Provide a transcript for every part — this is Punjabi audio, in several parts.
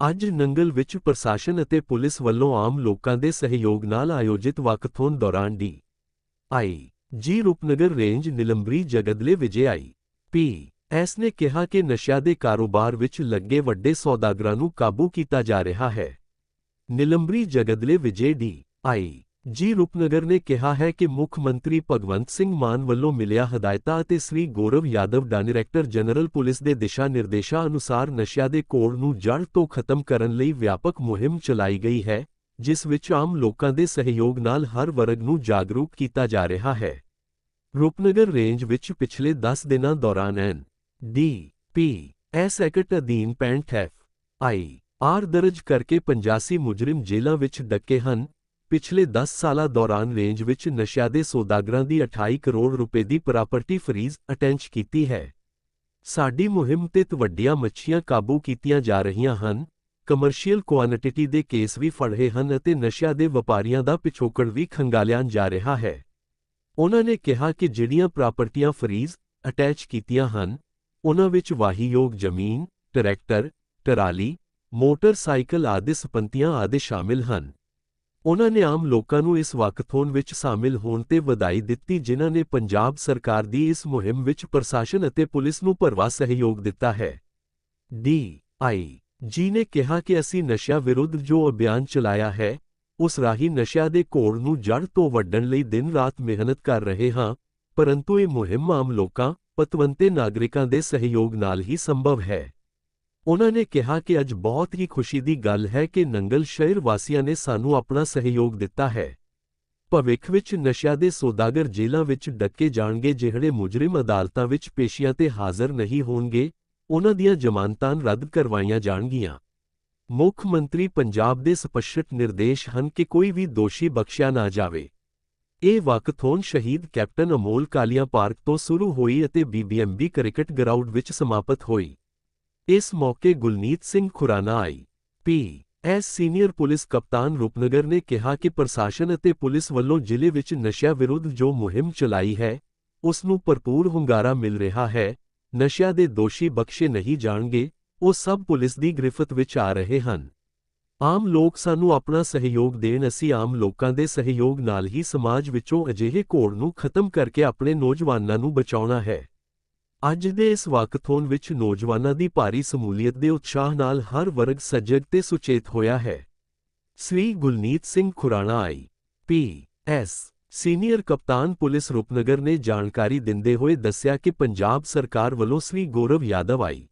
ਅੱਜ ਨੰਗਲ ਵਿੱਚ ਪ੍ਰਸ਼ਾਸਨ ਅਤੇ ਪੁਲਿਸ ਵੱਲੋਂ ਆਮ ਲੋਕਾਂ ਦੇ ਸਹਿਯੋਗ ਨਾਲ ਆਯੋਜਿਤ ਵਾਕਥੋਨ ਦੌਰਾਨ D I G Rupnagar range Nilambari Jagdale Vijay I P S ਨੇ ਕਿਹਾ ਕਿ ਨਸ਼ਿਆਂ ਦੇ ਕਾਰੋਬਾਰ ਵਿੱਚ ਲੱਗੇ ਵੱਡੇ ਸੌਦਾਗਰਾਂ ਨੂੰ ਕਾਬੂ ਕੀਤਾ ਜਾ ਰਿਹਾ ਹੈ। Nilambari Jagdale Vijay D I G Rupnagar ਨੇ ਕਿਹਾ ਹੈ ਕਿ ਮੁੱਖ ਮੰਤਰੀ ਭਗਵੰਤ ਸਿੰਘ ਮਾਨ ਵੱਲੋਂ ਮਿਲਿਆ ਹਦਾਇਤਾਂ ਅਤੇ Shri Gaurav Yadav director general police ਦੇ ਦਿਸ਼ਾ ਨਿਰਦੇਸ਼ਾਂ ਅਨੁਸਾਰ ਨਸ਼ਿਆਂ ਦੇ ਕੋੜ ਨੂੰ ਜੜ ਤੋਂ ਖਤਮ ਕਰਨ ਲਈ ਵਿਆਪਕ ਮੁਹਿੰਮ ਚਲਾਈ ਗਈ ਹੈ, ਜਿਸ ਵਿੱਚ ਆਮ ਲੋਕਾਂ ਦੇ ਸਹਿਯੋਗ ਨਾਲ ਹਰ ਵਰਗ ਨੂੰ ਜਾਗਰੂਕ ਕੀਤਾ ਜਾ ਰਿਹਾ ਹੈ। ਰੂਪਨਗਰ ਰੇਂਜ ਵਿੱਚ ਪਿਛਲੇ 10 ਦਿਨਾਂ ਦੌਰਾਨ N D P S act ਅਧੀਨ 65 ਐਫ ਆਈ ਆਰ ਦਰਜ ਕਰਕੇ 85 ਮੁਜਰਮ ਜੇਲ੍ਹਾਂ ਵਿੱਚ ਡੱਕੇ ਹਨ ਪਿਛਲੇ 10 ਸਾਲਾਂ ਦੌਰਾਨ ਰੇਂਜ ਵਿੱਚ ਨਸ਼ਿਆਂ ਦੇ ਸੌਦਾਗਰਾਂ ਦੀ 28 ਕਰੋੜ ਰੁਪਏ ਦੀ ਪ੍ਰਾਪਰਟੀ ਫਰੀਜ਼ ਅਟੈਂਚ ਕੀਤੀ ਹੈ। ਸਾਡੀ ਮੁਹਿੰਮ 'ਤੇ ਵੱਡੀਆਂ ਮੱਛੀਆਂ ਕਾਬੂ ਕੀਤੀਆਂ ਜਾ ਰਹੀਆਂ ਹਨ। ਕਮਰਸ਼ੀਅਲ ਕੁਆਂਟੀਟੀ ਦੇ ਕੇਸ ਵੀ ਫੜ ਰਹੇ ਹਨ ਅਤੇ ਨਸ਼ਿਆਂ ਦੇ ਵਪਾਰੀਆਂ ਦਾ ਪਿਛੋਕੜ ਵੀ ਖੰਗਾਲਿਆ ਜਾ ਰਿਹਾ ਹੈ। ਉਹਨਾਂ ਨੇ ਕਿਹਾ ਕਿ ਜਿਹੜੀਆਂ ਪ੍ਰਾਪਰਟੀਆਂ ਫਰੀਜ਼ ਅਟੈਚ ਕੀਤੀਆਂ ਹਨ, ਉਹਨਾਂ ਵਿੱਚ ਵਾਹੀਯੋਗ ਜ਼ਮੀਨ, ਟਰੈਕਟਰ, ਟਰਾਲੀ, ਮੋਟਰਸਾਈਕਲ ਆਦਿ ਸੰਪੰਤੀਆਂ ਆਦਿ ਸ਼ਾਮਿਲ ਹਨ। ਉਨ੍ਹਾਂ ਨੇ ਆਮ ਲੋਕਾਂ ਨੂੰ ਇਸ ਵਾਕਥੋਨ ਵਿੱਚ ਸ਼ਾਮਿਲ ਹੋਣ ਤੇ ਵਧਾਈ ਦਿੱਤੀ, ਜਿਨ੍ਹਾਂ ਨੇ ਪੰਜਾਬ ਸਰਕਾਰ ਦੀ ਇਸ ਮੁਹਿੰਮ ਵਿੱਚ ਪ੍ਰਸ਼ਾਸਨ ਅਤੇ ਪੁਲਿਸ ਨੂੰ ਭਰਵਾ ਸਹਿਯੋਗ ਦਿੱਤਾ ਹੈ। ਡੀ ਆਈ ਜੀ ਨੇ ਕਿਹਾ ਕਿ ਅਸੀਂ ਨਸ਼ਿਆਂ ਵਿਰੁੱਧ ਜੋ ਅਭਿਆਨ ਚਲਾਇਆ ਹੈ, ਉਸ ਰਾਹੀਂ ਨਸ਼ਿਆਂ ਦੇ ਕੋੜ ਨੂੰ ਜੜ ਤੋਂ ਵੱਢਣ ਲਈ ਦਿਨ-ਰਾਤ ਮਿਹਨਤ ਕਰ ਰਹੇ ਹਾਂ, ਪਰੰਤੂ ਇਹ ਮੁਹਿੰਮ ਆਮ ਲੋਕਾਂ, ਪਤਵੰਤੇ ਨਾਗਰਿਕਾਂ ਦੇ ਸਹਿਯੋਗ ਨਾਲ ਹੀ ਸੰਭਵ ਹੈ। ਉਨ੍ਹਾਂ ਨੇ ਕਿਹਾ ਕਿ ਅੱਜ ਬਹੁਤ ਹੀ ਖੁਸ਼ੀ ਦੀ ਗੱਲ ਹੈ ਕਿ ਨੰਗਲ ਸ਼ਹਿਰ ਵਾਸੀਆਂ ਨੇ ਸਾਨੂੰ ਆਪਣਾ ਸਹਿਯੋਗ ਦਿੱਤਾ ਹੈ। ਭਵਿੱਖ ਵਿੱਚ ਨਸ਼ਿਆਂ ਦੇ ਸੌਦਾਗਰ ਜੇਲ੍ਹਾਂ ਵਿੱਚ ਡੱਕੇ ਜਾਣਗੇ, ਜਿਹੜੇ ਮੁਜਰਮ ਅਦਾਲਤਾਂ ਵਿੱਚ ਪੇਸ਼ੀਆਂ ਤੇ ਹਾਜ਼ਰ ਨਹੀਂ ਹੋਣਗੇ ਉਨ੍ਹਾਂ ਦੀਆਂ ਜ਼ਮਾਨਤਾਂ ਰੱਦ ਕਰਵਾਈਆਂ ਜਾਣਗੀਆਂ। ਮੁੱਖ ਮੰਤਰੀ ਪੰਜਾਬ ਦੇ ਸਪਸ਼ਟ ਨਿਰਦੇਸ਼ ਹਨ ਕਿ ਕੋਈ ਵੀ ਦੋਸ਼ੀ ਬਖਸ਼ਿਆ ਨਾ ਜਾਵੇ। ਇਹ ਵਾਕਥੋਨ ਸ਼ਹੀਦ ਕੈਪਟਨ ਅਮੋਲ ਕਾਲੀਆ ਪਾਰਕ ਤੋਂ ਸ਼ੁਰੂ ਹੋਈ ਅਤੇ ਬੀਬੀਐਮਬੀ ਕ੍ਰਿਕਟ ਗਰਾਊਂਡ ਵਿੱਚ ਸਮਾਪਤ ਹੋਈ। ਇਸ ਮੌਕੇ Gulneet Singh Khurana I. P S senior police ਕਪਤਾਨ ਰੂਪਨਗਰ ਨੇ ਕਿਹਾ ਕਿ ਪ੍ਰਸ਼ਾਸਨ ਅਤੇ ਪੁਲਿਸ ਵੱਲੋਂ ਜ਼ਿਲ੍ਹੇ ਵਿੱਚ ਨਸ਼ਿਆਂ ਵਿਰੁੱਧ ਜੋ ਮੁਹਿੰਮ ਚਲਾਈ ਹੈ ਉਸ ਨੂੰ ਭਰਪੂਰ ਹੁੰਗਾਰਾ ਮਿਲ ਰਿਹਾ ਹੈ, ਨਸ਼ਿਆਂ ਦੇ ਦੋਸ਼ੀ ਬਖਸ਼ੇ ਨਹੀਂ ਜਾਣਗੇ, ਉਹ ਸਭ ਪੁਲਿਸ ਦੀ ਗ੍ਰਿਫਤ ਵਿੱਚ ਆ ਰਹੇ ਹਨ। ਆਮ ਲੋਕ ਸਾਨੂੰ ਆਪਣਾ ਸਹਿਯੋਗ ਦੇਣ, ਅਸੀਂ ਆਮ ਲੋਕਾਂ ਦੇ ਸਹਿਯੋਗ ਨਾਲ ਹੀ ਸਮਾਜ ਵਿੱਚੋਂ ਅਜਿਹੇ ਘੋੜ ਨੂੰ ਖਤਮ ਕਰਕੇ ਆਪਣੇ ਨੌਜਵਾਨਾਂ ਨੂੰ ਬਚਾਉਣਾ ਹੈ। ਅੱਜ ਦੇ ਇਸ ਵਾਕਥੋਨ ਵਿੱਚ ਨੌਜਵਾਨਾਂ ਦੀ ਭਾਰੀ ਸਮੂਲੀਅਤ ਦੇ ਉਤਸ਼ਾਹ ਨਾਲ ਹਰ ਵਰਗ ਸਜਗ ਤੇ ਸੁਚੇਤ ਹੋਇਆ ਹੈ। Shri Gulneet Singh Khurana I. P S senior ਕਪਤਾਨ ਪੁਲਿਸ ਰੂਪਨਗਰ ਨੇ ਜਾਣਕਾਰੀ ਦਿੰਦੇ ਹੋਏ ਦੱਸਿਆ ਕਿ ਪੰਜਾਬ ਸਰਕਾਰ ਵੱਲੋਂ Shri Gaurav Yadav I.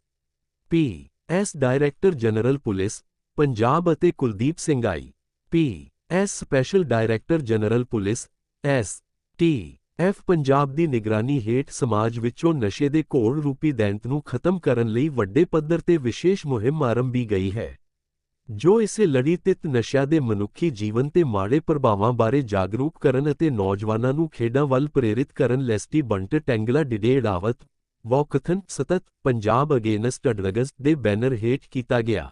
P S director general police, Punjab ਅਤੇ Kuldeep Singh I. P S special director general police, S T F Punjab ਦੀ ਨਿਗਰਾਨੀ ਹੇਠ ਸਮਾਜ ਵਿੱਚੋਂ ਨਸ਼ੇ ਦੇ ਘੋੜ ਰੂਪੀ ਦੈਂਤ ਨੂੰ ਖਤਮ ਕਰਨ ਲਈ ਵੱਡੇ ਪੱਧਰ ਤੇ ਵਿਸ਼ੇਸ਼ ਮੁਹਿੰਮ ਆਰੰਭੀ ਗਈ ਹੈ। ਜੋ ਇਸੇ ਲੜੀ ਤਿਤ ਨਸ਼ਿਆਂ ਦੇ ਮਨੁੱਖੀ ਜੀਵਨ ਤੇ ਮਾੜੇ ਪ੍ਰਭਾਵਾਂ ਬਾਰੇ ਜਾਗਰੂਕ ਕਰਨ ਅਤੇ ਨੌਜਵਾਨਾਂ ਨੂੰ ਖੇਡਾਂ ਵੱਲ ਪ੍ਰੇਰਿਤ ਕਰਨ ਲੈਸਟੀ ਬੰਟ ਟੈਂਗਲਾ ਡਿਡੇੜਾਵਤ, ਵਾਕਥਨ ਸਤਤ ਪੰਜਾਬ ਅਗੇਨਸਟ ਡਰੱਗਸ ਦੇ ਬੈਨਰ ਹੇਠ ਕੀਤਾ ਗਿਆ।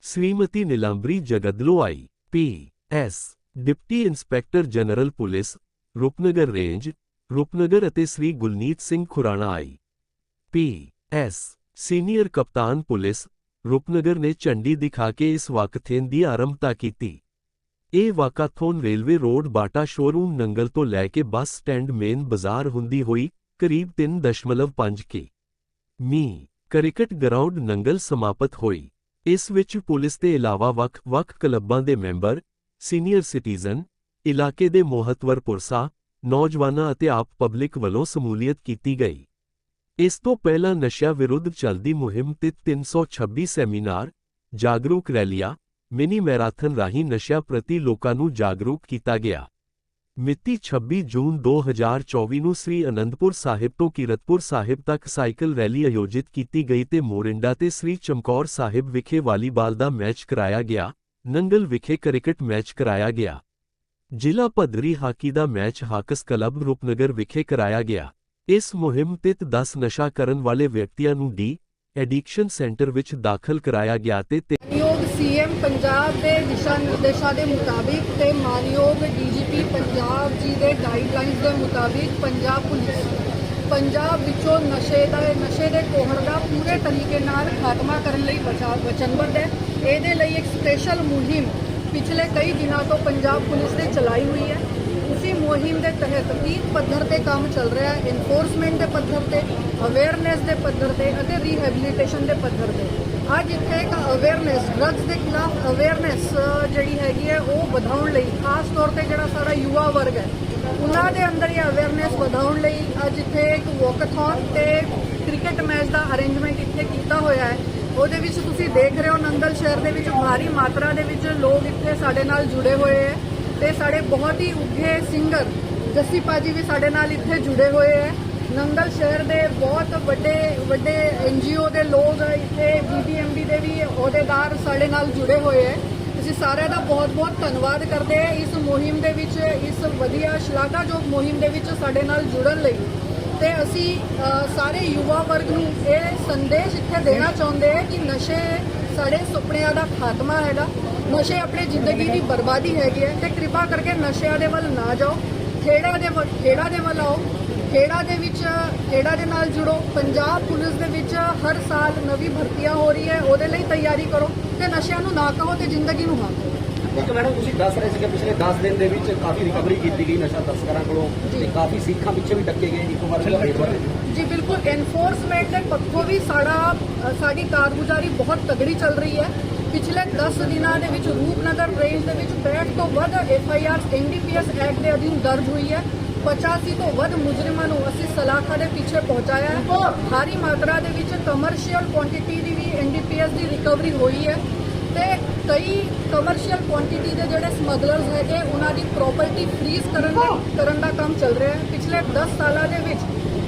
Shrimati Nilambari Jagdale I P S, deputy inspector general police Rupnagar range, Rupnagar ਅਤੇ Shri Gulneet Singh Khurana I. P. S. Senior ਕਪਤਾਨ ਪੁਲਿਸ, ਰੂਪਨਗਰ ਨੇ ਝੰਡੀ ਦਿਖਾ ਕੇ ਇਸ ਵਾਕਥੇਨ ਦੀ ਆਰੰਭਤਾ ਕੀਤੀ। ਇਹ walkathon railway road Bata showroom Nangal ਤੋਂ ਲੈ ਕੇ ਬੱਸ ਸਟੈਂਡ ਮੇਨ ਬਾਜ਼ਾਰ ਹੁੰਦੀ ਹੋਈ ਕਰੀਬ 3.5 ਕੀ। ਮੀ. ਕ੍ਰਿਕਟ ਗਰਾਊਂਡ ਨੰਗਲ ਸਮਾਪਤ ਹੋਈ। ਇਸ ਵਿੱਚ ਪੁਲਿਸ ਦੇ ਇਲਾਵਾ ਵੱਖ-ਵੱਖ ਕਲੱਬਾਂ ਦੇ ਮੈਂਬਰ, ਸੀਨੀਅਰ ਸਿਟੀਜ਼ਨ ਇਲਾਕੇ ਦੇ ਮੋਹਤਵਰ ਪੁਰਸਾ ਨੌਜਵਾਨਾਂ ਅਤੇ ਆਪ ਪਬਲਿਕ ਵੱਲੋਂ ਸਮੂਲੀਅਤ ਕੀਤੀ ਗਈ ਇਸ ਤੋਂ ਪਹਿਲਾਂ ਨਸ਼ਿਆਂ ਵਿਰੁੱਧ ਚੱਲਦੀ ਮੁਹਿੰਮ ਤੇ 326 ਸੈਮੀਨਾਰ ਜਾਗਰੂਕ ਰੈਲੀਆਂ ਮਿਨੀ ਮੈਰਾਥਨ ਰਾਹੀਂ ਨਸ਼ਿਆਂ ਪ੍ਰਤੀ ਲੋਕਾਂ ਨੂੰ ਜਾਗਰੂਕ ਕੀਤਾ ਗਿਆ ਮਿਤੀ 26 ਜੂਨ 2024 ਨੂੰ ਸ੍ਰੀ ਅਨੰਦਪੁਰ ਸਾਹਿਬ ਤੋਂ ਕੀਰਤਪੁਰ ਸਾਹਿਬ ਤੱਕ ਸਾਈਕਲ ਰੈਲੀ ਆਯੋਜਿਤ ਕੀਤੀ ਗਈ ਤੇ ਮੋਰਿੰਡਾ ਤੇ ਸ੍ਰੀ ਚਮਕੌਰ ਸਾਹਿਬ ਵਿਖੇ ਵਾਲੀਬਾਲ ਦਾ ਮੈਚ ਕਰਾਇਆ ਗਿਆ ਨੰਗਲ ਵਿਖੇ ਕ੍ਰਿਕਟ ਮੈਚ ਕਰਾਇਆ ਗਿਆ ਜ਼ਿਲ੍ਹਾ ਪੱਧਰੀ ਹਾਕੀ ਦਾ ਮੈਚ ਹਾਕਸ ਕਲੱਬ ਰੂਪਨਗਰ ਵਿਖੇ ਕਰਾਇਆ ਗਿਆ। ਇਸ ਮੁਹਿੰਮ ਤਹਿਤ 10 ਨਸ਼ਾ ਕਰਨ ਵਾਲੇ ਵਿਅਕਤੀਆਂ ਨੂੰ ਡੀ ਐਡਿਕਸ਼ਨ ਸੈਂਟਰ ਵਿੱਚ ਦਾਖਲ ਕਰਾਇਆ ਗਿਆ ਤੇ ਮਾਨਯੋਗ ਸੀਐਮ ਪੰਜਾਬ ਦੇ ਦਿਸ਼ਾ ਨਿਰਦੇਸ਼ਾਂ ਦੇ ਮੁਤਾਬਿਕ ਤੇ ਮਾਨਯੋਗ ਡੀਜੀਪੀ ਪੰਜਾਬ ਜੀ ਦੇ ਗਾਈਡਲਾਈਨਸ ਦੇ ਮੁਤਾਬਿਕ ਪੰਜਾਬ ਪੁਲਿਸ ਪੰਜਾਬ ਵਿੱਚੋਂ ਨਸ਼ੇ ਦਾ, ਨਸ਼ੇ ਦੇ ਕੋਹੜ ਦਾ ਪੂਰੇ ਤਰੀਕੇ ਨਾਲ ਖਾਤਮਾ ਕਰਨ ਲਈ ਵਚਨਬੱਧ ਹੈ। ਇਹਦੇ ਲਈ ਇੱਕ ਸਪੈਸ਼ਲ ਮੁਹਿੰਮ ਪਿਛਲੇ ਕਈ ਦਿਨਾਂ ਤੋਂ ਪੰਜਾਬ ਪੁਲਿਸ ਨੇ ਚਲਾਈ ਹੋਈ ਹੈ। ਉਸੇ ਮੁਹਿੰਮ ਦੇ ਤਹਿਤ ਤੀਨ ਪੱਧਰ ਤੇ ਕੰਮ ਚੱਲ ਰਿਹਾ ਹੈ। ਇਨਫੋਰਸਮੈਂਟ ਦੇ ਪੱਧਰ ਤੇ ਅਵੇਅਰਨੈਸ ਦੇ ਪੱਧਰ ਤੇ ਅਤੇ ਰੀਹੈਬਿਲਿਟੇਸ਼ਨ ਦੇ ਪੱਧਰ ਤੇ। ਅੱਜ ਇੱਥੇ ਇੱਕ ਅਵੇਅਰਨੈਸ ਡਰੱਗਸ ਦੇ ਖਿਲਾਫ ਅਵੇਅਰਨੈਸ ਜਿਹੜੀ ਹੈਗੀ ਹੈ, ਉਹ ਵਧਾਉਣ ਲਈ, ਖਾਸ ਤੌਰ ਤੇ ਜਿਹੜਾ ਸਾਡਾ ਯੁਵਾ ਵਰਗ ਹੈ, ਉਹਨਾਂ ਦੇ ਅੰਦਰ ਇਹ ਅਵੇਅਰਨੈਸ ਵਧਾਉਣ ਲਈ ਅੱਜ ਇੱਥੇ ਇੱਕ ਵਾਕਥੌਨ ਤੇ ਕ੍ਰਿਕਟ ਮੈਚ ਦਾ ਅਰੇਂਜਮੈਂਟ ਇੱਥੇ ਕੀਤਾ ਹੋਇਆ ਹੈ। ਉਹਦੇ ਵਿੱਚ ਤੁਸੀਂ ਦੇਖ ਰਹੇ ਹੋ ਨੰਗਲ ਸ਼ਹਿਰ ਦੇ ਵਿੱਚ ਭਾਰੀ ਮਾਤਰਾ ਦੇ ਵਿੱਚ ਲੋਕ ਇੱਥੇ ਸਾਡੇ ਨਾਲ ਜੁੜੇ ਹੋਏ ਹੈ ਤੇ ਸਾਡੇ ਬਹੁਤ ਹੀ ਉੱਘੇ ਸਿੰਗਰ ਜੱਸੀ ਪਾਜੀ ਵੀ ਸਾਡੇ ਨਾਲ ਇੱਥੇ ਜੁੜੇ ਹੋਏ ਹੈ। ਨੰਗਲ ਸ਼ਹਿਰ ਦੇ ਬਹੁਤ ਵੱਡੇ ਵੱਡੇ ਐਨਜੀਓ ਦੇ ਲੋਕ ਇੱਥੇ ਬੀਬੀਐਮਬੀ ਦੇ ਵੀ ਅਹੁਦੇਦਾਰ ਸਾਡੇ ਨਾਲ ਜੁੜੇ ਹੋਏ ਹੈ। ਅਸੀਂ ਸਾਰਿਆਂ ਦਾ ਬਹੁਤ-ਬਹੁਤ ਧੰਨਵਾਦ ਕਰਦੇ ਹਾਂ ਇਸ ਮੁਹਿੰਮ ਦੇ ਵਿੱਚ, ਇਸ ਵਧੀਆ ਸ਼ਲਾਘਾਯੋਗ ਮੁਹਿੰਮ ਦੇ ਵਿੱਚ ਸਾਡੇ ਨਾਲ ਜੁੜਨ ਲਈ। ਤੇ ਅਸੀਂ ਸਾਰੇ ਯੁਵਾ ਵਰਗ ਨੂੰ ਇਹ ਸੰਦੇਸ਼ ਇੱਥੇ ਦੇਣਾ ਚਾਹੁੰਦੇ ਹਾਂ ਕਿ ਨਸ਼ੇ ਸਾਡੇ ਸੁਪਨਿਆਂ ਦਾ ਖਾਤਮਾ ਹੈਗਾ। ਨਸ਼ੇ ਆਪਣੇ ਜ਼ਿੰਦਗੀ ਦੀ ਬਰਬਾਦੀ ਹੈਗੀ ਹੈ ਤੇ ਕਿਰਪਾ ਕਰਕੇ ਨਸ਼ਿਆਂ ਦੇ ਵੱਲ ਨਾ ਜਾਓ, ਖੇੜਾ ਦੇ ਵੱਲ, ਖੇੜਾ ਦੇ ਵੱਲ ਆਓ, ਖੇੜਾ ਦੇ ਵਿੱਚ, ਖੇੜਾ ਦੇ ਨਾਲ ਜੁੜੋ। ਪੰਜਾਬ ਪੁਲਿਸ ਦੇ ਵਿੱਚ ਹਰ ਸਾਲ ਨਵੀਂ ਭਰਤੀਆਂ ਹੋ ਰਹੀ ਹੈ, ਉਹਦੇ ਲਈ ਤਿਆਰੀ ਕਰੋ ਤੇ ਨਸ਼ਿਆਂ ਨੂੰ ਨਾ ਕਹੋ ਤੇ ਜ਼ਿੰਦਗੀ ਨੂੰ ਹਾਂ ਇੱਕ ਮੈਡਮ ਤੁਸੀਂ ਦੱਸ ਰਹੇ ਸੀ ਕਿ ਪਿਛਲੇ 10 ਦਿਨ ਦੇ ਵਿੱਚ ਕਾਫੀ ਰਿਕਵਰੀ ਕੀਤੀ ਗਈ ਨਸ਼ਾ ਤਸਕਰਾਂ ਕੋਲੋਂ ਤੇ ਕਾਫੀ ਸੀਖਾਂ ਪਿੱਛੇ ਵੀ ਡੱਕੇ ਗਏ ਇੱਕ ਵਾਰ ਵੀ ਰੇਟ ਵਧੇ ਜੀ ਬਿਲਕੁਲ ਐਨਫੋਰਸਮੈਂਟ ਦੇ ਪੱਖੋਂ ਵੀ ਸਾਡਾ ਸਾਡੀ ਕਾਰਗੁਜ਼ਾਰੀ ਬਹੁਤ ਤਗੜੀ ਚੱਲ ਰਹੀ ਹੈ। ਪਿਛਲੇ 10 ਦਿਨਾਂ ਦੇ ਵਿੱਚ ਰੂਪਨਗਰ ਰੇਂਜ ਦੇ ਵਿੱਚ 65 ਤੋਂ ਵੱਧ F I R NDPS act ਦੇ ਅਧੀਨ ਦਰਜ ਹੋਈ ਹੈ। 85 ਤੋਂ ਵੱਧ ਮੁਜਰਮਾਂ ਨੂੰ ਅਸੀਂ ਸਲਾਖਾ ਦੇ ਪਿੱਛੇ ਪਹੁੰਚਾਇਆ ਹੈ। ਭਾਰੀ ਮਾਤਰਾ ਦੇ ਵਿੱਚ ਕਮਰਸ਼ੀਅਲ ਕੁਆਂਟੀਟੀ ਦੀ ਵੀ ਐਨਡੀਪੀਐਸ ਦੀ ਰਿਕਵਰੀ ਹੋਈ ਹੈ। ਤੇ ਕਈ ਕਮਰਸ਼ੀਅਲ ਕੁਆਂਟੀਟੀ ਦੇ ਜਿਹੜੇ ਸਮਗਲਰਸ ਹੈਗੇ ਉਹਨਾਂ ਦੀ ਪ੍ਰਾਪਰਟੀ ਫ੍ਰੀਜ਼ ਕਰਨ ਦਾ ਕਰਨ ਦਾ ਕੰਮ ਚੱਲ ਰਿਹਾ ਹੈ। ਪਿਛਲੇ 10 ਸਾਲਾਂ ਦੇ ਵਿੱਚ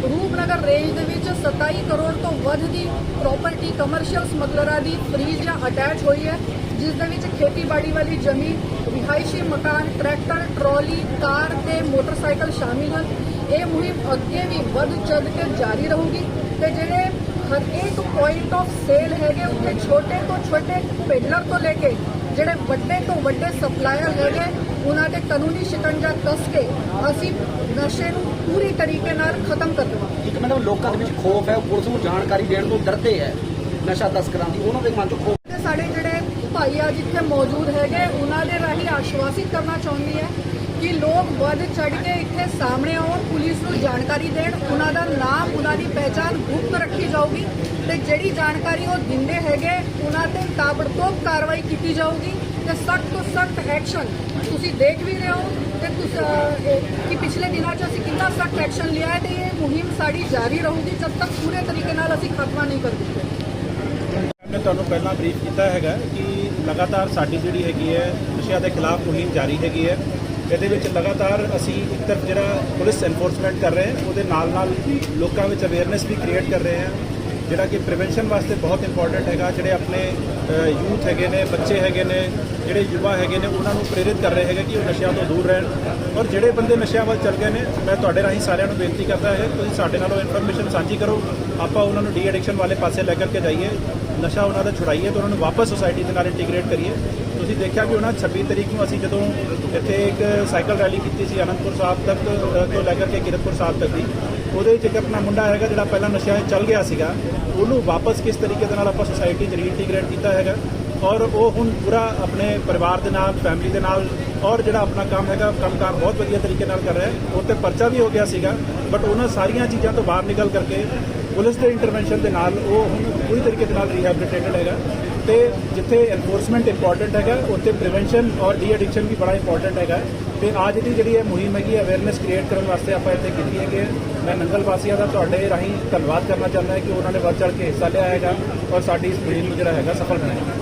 ਰੂਪਨਗਰ ਰੇਂਜ ਦੇ ਵਿੱਚ 27 ਕਰੋੜ ਤੋਂ ਵੱਧ ਦੀ ਪ੍ਰਾਪਰਟੀ ਕਮਰਸ਼ੀਅਲ ਸਮਗਲਰਾਂ ਦੀ ਫ੍ਰੀਜ਼ ਜਾਂ ਅਟੈਚ ਹੋਈ ਹੈ ਜਿਸ ਦੇ ਵਿੱਚ ਖੇਤੀਬਾੜੀ ਵਾਲੀ ਜ਼ਮੀਨ ਰਿਹਾਇਸ਼ੀ ਮਕਾਨ ਟਰੈਕਟਰ ਟਰਾਲੀ ਕਾਰ ਤੇ ਮੋਟਰਸਾਈਕਲ ਸ਼ਾਮਿਲ ਹਨ। ਇਹ ਮੁਹਿੰਮ ਅੱਗੇ ਵੀ ਵੱਧ ਚੱਲ ਕੇ ਜਾਰੀ ਰਹੂਗੀ ਤੇ ਜਿਹੜੇ ਹਰੇਕ ਪੁਆਇੰਟ ਆਫ ਸੇਲ ਹੈਗੇ ਉੱਥੇ ਛੋਟੇ ਤੋਂ ਛੋਟੇ ਪੇਡਲਰ ਤੋਂ ਲੈ ਕੇ ਜਿਹੜੇ ਵੱਡੇ ਤੋਂ ਵੱਡੇ ਸਪਲਾਇਰ ਹੈਗੇ ਉਹਨਾਂ ਦੇ ਕਾਨੂੰਨੀ ਸ਼ਿਕੰਜਾ ਕੱਸ ਕੇ ਅਸੀਂ ਨਸ਼ੇ ਨੂੰ ਪੂਰੀ ਤਰੀਕੇ ਨਾਲ ਖਤਮ ਕਰ ਦੇਵਾਂਗੇ। ਇੱਕ ਮੈਡਮ ਲੋਕਾਂ ਦੇ ਵਿੱਚ ਖੋਫ ਹੈ ਪੁਲਿਸ ਨੂੰ ਜਾਣਕਾਰੀ ਦੇਣ ਤੋਂ ਡਰਦੇ ਹੈ ਨਸ਼ਾ ਤਸਕਰਾਂ ਦੀ ਉਹਨਾਂ ਦੇ ਮਨ 'ਚ ਖੋਫ ਸਾਡੇ ਜਿਹੜੇ ਭਾਈ ਅੱਜ ਇੱਥੇ ਮੌਜੂਦ ਹੈਗੇ ਉਹਨਾਂ ਦੇ ਰਾਹੀਂ ਆਸ਼ਵਾਸਿਤ ਕਰਨਾ ਚਾਹੁੰਦੀ ਹੈ ਕਿ ਲੋਕ ਵੱਧ ਚੜ ਕੇ ਇੱਥੇ ਸਾਹਮਣੇ ਆਉਣ, ਪੁਲਿਸ ਨੂੰ ਜਾਣਕਾਰੀ ਦੇਣ, ਉਹਨਾਂ ਦਾ ਨਾਮ, ਉਹਨਾਂ ਦੀ ਪਹਿਚਾਣ ਗੁਪਤ ਰੱਖੀ ਜਾਊਗੀ ਤੇ ਜਿਹੜੀ ਜਾਣਕਾਰੀ ਉਹ ਦਿੰਦੇ ਹੈਗੇ, ਉਹਨਾਂ ਤੇ ਤਾਬੜਤੋਬ ਕਾਰਵਾਈ ਕੀਤੀ ਜਾਊਗੀ ਤੇ ਸਖਤ ਤੋਂ ਸਖਤ ਐਕਸ਼ਨ ਤੁਸੀਂ ਦੇਖ ਵੀ ਰਹੇ ਹੋ ਤੇ ਤੁਸੀਂ ਕਿ ਪਿਛਲੇ ਦਿਨਾਂ 'ਚ ਅਸੀਂ ਕਿੰਨਾ ਸਖਤ ਐਕਸ਼ਨ ਲਿਆ ਹੈ ਤੇ ਇਹ ਮੁਹਿੰਮ ਸਾਡੀ ਜਾਰੀ ਰਹੂਗੀ ਜਦ ਤੱਕ ਪੂਰੇ ਤਰੀਕੇ ਨਾਲ ਅਸੀਂ ਖਾਤਮਾ ਨਹੀਂ ਕਰ ਦਿੱਤੇ ਮੈਂ ਤੁਹਾਨੂੰ ਪਹਿਲਾਂ ਬਰੀਫ ਕੀਤਾ ਹੈਗਾ ਕਿ ਲਗਾਤਾਰ ਸਾਡੀ ਜਿਹੜੀ ਹੈਗੀ ਹੈ, ਨਸ਼ਿਆਂ ਦੇ ਖਿਲਾਫ ਮੁਹਿੰਮ ਜਾਰੀ ਹੈਗੀ ਹੈ। ਇਹਦੇ ਵਿੱਚ ਲਗਾਤਾਰ ਅਸੀਂ ਇੱਕ ਤਰਫ ਜਿਹੜਾ ਪੁਲਿਸ ਐਨਫੋਰਸਮੈਂਟ ਕਰ ਰਹੇ ਹਾਂ, ਉਹਦੇ ਨਾਲ ਨਾਲ ਲੋਕਾਂ ਵਿੱਚ ਅਵੇਅਰਨੈਸ ਵੀ ਕ੍ਰੀਏਟ ਕਰ ਰਹੇ ਹਾਂ। ਜਿਹੜਾ ਕਿ ਪ੍ਰੀਵੈਂਸ਼ਨ ਵਾਸਤੇ ਬਹੁਤ ਇੰਪੋਰਟੈਂਟ ਹੈਗਾ, ਜਿਹੜੇ ਆਪਣੇ ਯੂਥ ਹੈਗੇ ਨੇ, ਬੱਚੇ ਹੈਗੇ ਨੇ, ਜਿਹੜੇ ਯੁਵਾ ਹੈਗੇ ਨੇ, ਉਹਨਾਂ ਨੂੰ ਪ੍ਰੇਰਿਤ ਕਰ ਰਹੇ ਹੈਗੇ ਕਿ ਉਹ ਨਸ਼ਿਆਂ ਤੋਂ ਦੂਰ ਰਹਿਣ। ਔਰ ਜਿਹੜੇ ਬੰਦੇ ਨਸ਼ਿਆਂ ਵੱਲ ਚੱਲ ਗਏ ਨੇ, ਮੈਂ ਤੁਹਾਡੇ ਰਾਹੀਂ ਸਾਰਿਆਂ ਨੂੰ ਬੇਨਤੀ ਕਰਦਾ ਹੈ, ਤੁਸੀਂ ਸਾਡੇ ਨਾਲ ਉਹ ਇਨਫੋਰਮੇਸ਼ਨ ਸਾਂਝੀ ਕਰੋ। ਆਪਾਂ ਉਹਨਾਂ ਨੂੰ ਡੀ ਐਡਿਕਸ਼ਨ ਵਾਲੇ ਪਾਸੇ ਲੈ ਕਰਕੇ ਜਾਈਏ। ਨਸ਼ਾ ਉਹਨਾਂ ਦਾ ਛੁਡਾਈਏ ਤੇ ਉਹਨਾਂ ਨੂੰ ਵਾਪਸ ਸੋਸਾਇਟੀ ਦੇ ਨਾਲ ਇੰਟੀਗ੍ਰੇਟ ਕਰੀਏ। ਤੁਸੀਂ ਦੇਖਿਆ ਕਿ ਉਹਨਾਂ 26 ਤਰੀਕ ਨੂੰ ਅਸੀਂ ਜਦੋਂ ਇੱਥੇ ਇੱਕ ਸਾਈਕਲ ਰੈਲੀ ਕੀਤੀ ਸੀ ਅਨੰਦਪੁਰ ਸਾਹਿਬ ਤੱਕ ਤੋਂ ਲੈ ਕਰਕੇ ਕਿਰਤਪੁਰ ਸਾਹਿਬ ਤੱਕ ਦੀ, ਉਹਦੇ ਵਿੱਚ ਇੱਕ ਆਪਣਾ ਮੁੰਡਾ ਹੈਗਾ ਜਿਹੜਾ ਪਹਿਲਾਂ ਨਸ਼ਿਆਂ 'ਚ ਚੱਲ ਗਿਆ ਸੀਗਾ, ਉਹਨੂੰ ਵਾਪਸ ਕਿਸ ਤਰੀਕੇ ਦੇ ਨਾਲ ਆਪਾਂ ਸੋਸਾਇਟੀ 'ਚ ਰੀਇੰਟੀਗ੍ਰੇਟ ਕੀਤਾ ਹੈਗਾ ਔਰ ਉਹ ਹੁਣ ਪੂਰਾ ਆਪਣੇ ਪਰਿਵਾਰ ਦੇ ਨਾਲ ਫੈਮਿਲੀ ਦੇ ਨਾਲ ਔਰ ਜਿਹੜਾ ਆਪਣਾ ਕੰਮ ਹੈਗਾ, ਕੰਮਕਾਰ ਬਹੁਤ ਵਧੀਆ ਤਰੀਕੇ ਨਾਲ ਕਰ ਰਿਹਾ ਹੈ। ਉਹ ਤੇ ਪਰਚਾ ਵੀ ਹੋ ਗਿਆ ਸੀਗਾ ਬਟ ਉਹਨਾਂ ਸਾਰੀਆਂ ਚੀਜ਼ਾਂ ਤੋਂ ਬਾਹਰ ਨਿਕਲ ਕਰਕੇ ਪੁਲਿਸ ਦੇ ਇੰਟਰਵੈਂਸ਼ਨ ਦੇ ਨਾਲ ਉਹ ਹੁਣ ਪੂਰੀ ਤਰੀਕੇ ਦੇ ਨਾਲ ਰੀਹੈਬਿਲਿਟੇਟਡ ਹੈਗਾ। ਤੇ ਜਿੱਥੇ ਐਨਫੋਰਸਮੈਂਟ ਇੰਪੋਰਟੈਂਟ ਹੈਗਾ, ਉੱਥੇ ਪ੍ਰੀਵੈਂਸ਼ਨ ਔਰ ਡੀ ਐਡਿਕਸ਼ਨ ਵੀ ਬੜਾ ਇੰਪੋਰਟੈਂਟ ਹੈਗਾ। ਤੇ ਅੱਜ ਦੀ ਜਿਹੜੀ ਇਹ ਮੁਹਿੰਮ ਹੈਗੀ ਅਵੇਅਰਨੈਸ ਕ੍ਰੀਏਟ ਕਰਨ ਵਾਸਤੇ ਆਪਾਂ ਇੱਥੇ ਕੀਤੀ ਹੈ। ਕਿ ਮੈਂ ਨੰਗਲ ਵਾਸੀਆਂ ਦਾ ਤੁਹਾਡੇ ਰਾਹੀਂ ਧੰਨਵਾਦ ਕਰਨਾ ਚਾਹੁੰਦਾ ਹਾਂ ਕਿ ਉਹਨਾਂ ਨੇ ਵੱਧ ਚੜ੍ਹ ਕੇ ਹਿੱਸਾ ਲਿਆ ਹੈਗਾ ਔਰ ਸਾਡੀ ਇਸ ਮੁਹਿੰਮ ਨੂੰ ਜਿਹੜਾ ਹੈਗਾ ਸਫਲ ਬਣਾਇਆ।